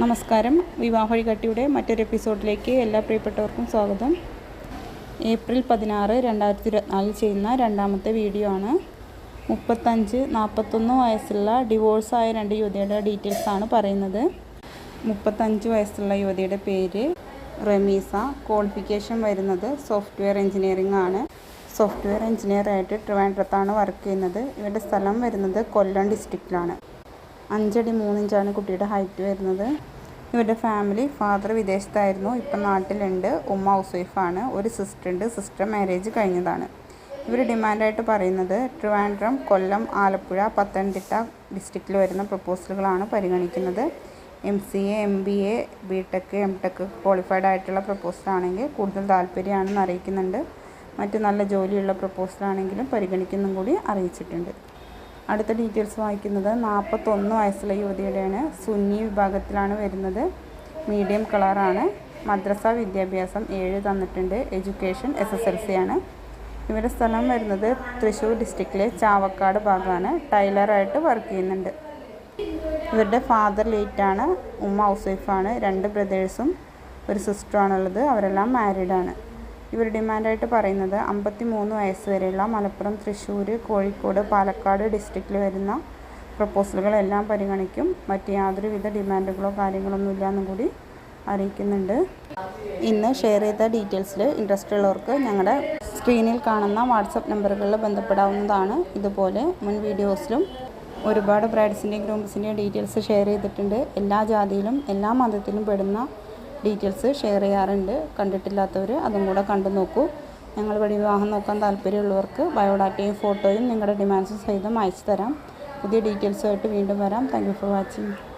നമസ്കാരം. വിവാഹ വഴികാട്ടിയുടെ മറ്റൊരു എപ്പിസോഡിലേക്ക് എല്ലാ പ്രിയപ്പെട്ടവർക്കും സ്വാഗതം. ഏപ്രിൽ പതിനാറ് രണ്ടായിരത്തി ഇരുപത്തിനാലിൽ ചെയ്യുന്ന രണ്ടാമത്തെ വീഡിയോ ആണ്. മുപ്പത്തഞ്ച് നാൽപ്പത്തൊന്ന് വയസ്സുള്ള ഡിവോഴ്സായ രണ്ട് യുവതിയുടെ ഡീറ്റെയിൽസ് ആണ് പറയുന്നത്. മുപ്പത്തഞ്ച് വയസ്സുള്ള യുവതിയുടെ പേര് റമീസ. ക്വാളിഫിക്കേഷൻ വരുന്നത് സോഫ്റ്റ്വെയർ എഞ്ചിനീയറിംഗ് ആണ്. സോഫ്റ്റ്വെയർ എഞ്ചിനീയർ ആയിട്ട് ട്രിവാൻഡ്രത്താണ് വർക്ക് ചെയ്യുന്നത്. ഇവരുടെ സ്ഥലം വരുന്നത് കൊല്ലം ഡിസ്ട്രിക്റ്റിലാണ്. അഞ്ചടി മൂന്നിഞ്ചാണ് കുട്ടിയുടെ ഹൈറ്റ് വരുന്നത്. ഇവരുടെ ഫാമിലി ഫാദർ വിദേശത്തായിരുന്നു. ഇപ്പം നാട്ടിലുണ്ട്. ഉമ്മ ഹൗസ് വൈഫാണ് ഒരു സിസ്റ്റർ ഉണ്ട്. സിസ്റ്റർ മാരേജ് കഴിഞ്ഞതാണ്. ഇവർ ഡിമാൻഡായിട്ട് പറയുന്നത് ട്രിവാൻഡ്രം കൊല്ലം ആലപ്പുഴ പത്തനംതിട്ട ഡിസ്ട്രിക്റ്റിൽ വരുന്ന പ്രപ്പോസലുകളാണ് പരിഗണിക്കുന്നത്. M C A M B A B tech M tech qualified ആയിട്ടുള്ള പ്രപ്പോസലാണെങ്കിൽ കൂടുതൽ താല്പര്യമാണെന്ന് അറിയിക്കുന്നുണ്ട്. മറ്റ് നല്ല ജോലിയുള്ള പ്രപ്പോസലാണെങ്കിലും പരിഗണിക്കുന്നും കൂടി അറിയിച്ചിട്ടുണ്ട്. അടുത്ത ഡീറ്റെയിൽസ് വായിക്കുന്നത് നാൽപ്പത്തൊന്ന് വയസ്സുള്ള യുവതിയുടെയാണ്. സുന്നി വിഭാഗത്തിലാണ് വരുന്നത്. മീഡിയം കളറാണ്. മദ്രസ വിദ്യാഭ്യാസം ഏഴ് തന്നിട്ടുണ്ട്. Education S S L C ആണ് ഇവരുടെ സ്ഥലം വരുന്നത് തൃശ്ശൂർ ഡിസ്ട്രിക്റ്റിലെ ചാവക്കാട് ഭാഗമാണ്. ടൈലറായിട്ട് വർക്ക് ചെയ്യുന്നുണ്ട്. ഇവരുടെ ഫാദർ ലേറ്റാണ്. ഉമ്മ ഹൗസ് വൈഫാണ്. രണ്ട് ബ്രദേഴ്സും ഒരു സിസ്റ്ററാണുള്ളത്. അവരെല്ലാം മാരീഡാണ് ഇവർ ഡിമാൻഡായിട്ട് പറയുന്നത് അമ്പത്തി മൂന്ന് വയസ്സ് വരെയുള്ള മലപ്പുറം തൃശ്ശൂർ കോഴിക്കോട് പാലക്കാട് ഡിസ്ട്രിക്റ്റിൽ വരുന്ന പ്രപ്പോസലുകളെല്ലാം പരിഗണിക്കും. മറ്റ് യാതൊരുവിധ ഡിമാൻഡുകളോ കാര്യങ്ങളൊന്നും ഇല്ലയെന്നും കൂടി അറിയിക്കുന്നുണ്ട്. ഇന്ന് ഷെയർ ചെയ്ത ഡീറ്റെയിൽസിൽ ഇൻട്രസ്റ്റ് ഉള്ളവർക്ക് ഞങ്ങളുടെ സ്ക്രീനിൽ കാണുന്ന വാട്സപ്പ് നമ്പറുകളിൽ ബന്ധപ്പെടാവുന്നതാണ്. ഇതുപോലെ മുൻ വീഡിയോസിലും ഒരുപാട് ബ്രൈഡ്സിന്റെയും ഗ്രൂംസിന്റെയും ഡീറ്റെയിൽസ് ഷെയർ ചെയ്തിട്ടുണ്ട്. എല്ലാ ജാതിയിലും എല്ലാ മതത്തിലും പെടുന്ന ഡീറ്റെയിൽസ് ഷെയർ ചെയ്യാറുണ്ട്. കണ്ടിട്ടില്ലാത്തവർ അതും കൂടെ കണ്ടു നോക്കൂ. ഞങ്ങൾ വഴി വിവാഹം നോക്കാൻ താല്പര്യമുള്ളവർക്ക് ബയോഡാറ്റയും ഫോട്ടോയും നിങ്ങളുടെ ഡിമാൻഡ്സും സഹിതം അയച്ചു തരാം. പുതിയ ഡീറ്റെയിൽസുമായിട്ട് വീണ്ടും വരാം. Thank you for watching.